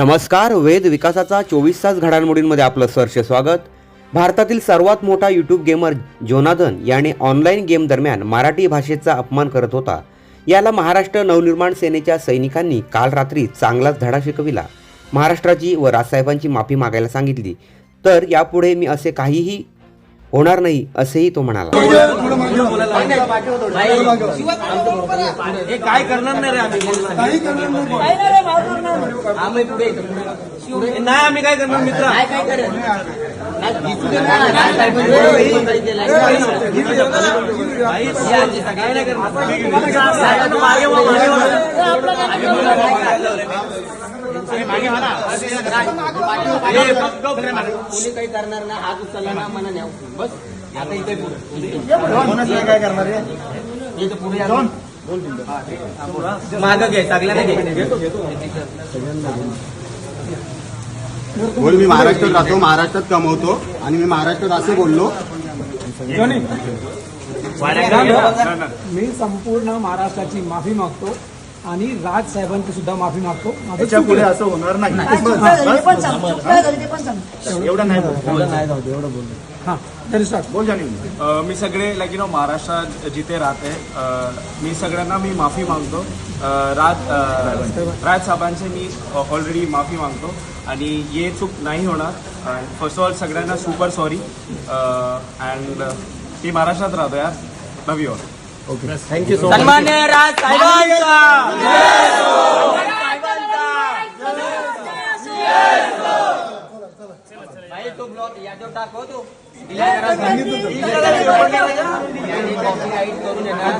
नमस्कार वेद विकासाचा चोवीस तास घडामोडींमध्ये आपलं सहर्ष स्वागत. भारतातील सर्वात मोठा यूट्यूब गेमर जोनादन याने ऑनलाईन गेम दरम्यान मराठी भाषेचा अपमान करत होता. याला महाराष्ट्र नवनिर्माण सेनेच्या सैनिकांनी काल रात्री चांगलाच धडा शिकविला. महाराष्ट्राची व राजसाहेबांची माफी मागायला सांगितली. तर यापुढे मी असे काहीही होणार नाही असेही तो म्हणाला हे काय करणार नाही रे आम्ही नाही आम्ही काय करणार मित्र मागे काही करणार ना हात उचलला ना मना न्याव बस आता इथे पुढे. काय करणार इथे पुढे या. मागं घे सगळ्यांना घे. बोल मी महाराष्ट्रात राहतो महाराष्ट्रात कमवतो आणि मी महाराष्ट्रात असं बोललो. मी संपूर्ण महाराष्ट्राची माफी मागतो आणि राज साहेबांची सुद्धा माफी मागतो. माझं त्याच्या चुकलं. पुढे असं होणार नाही. ते पण सांग काय झालं ते पण सांग एवढं नाही बोल. हा बोल जाणीव मी सगळे लाईक यू नो महाराष्ट्रात जिथे राहते मी सगळ्यांना मी माफी मागतो. राज साहेबांचे मी ऑलरेडी माफी मागतो. आणि ये चूक नाही होणार. फर्स्ट ऑफ ऑल सगळ्यांना सुपर सॉरी अँड मी महाराष्ट्रात राहतो यार. लव यू सन्मान्य राज साहेबांचा. भाई तो ब्लॉग याच्यावर टाकव तो. करून येणार.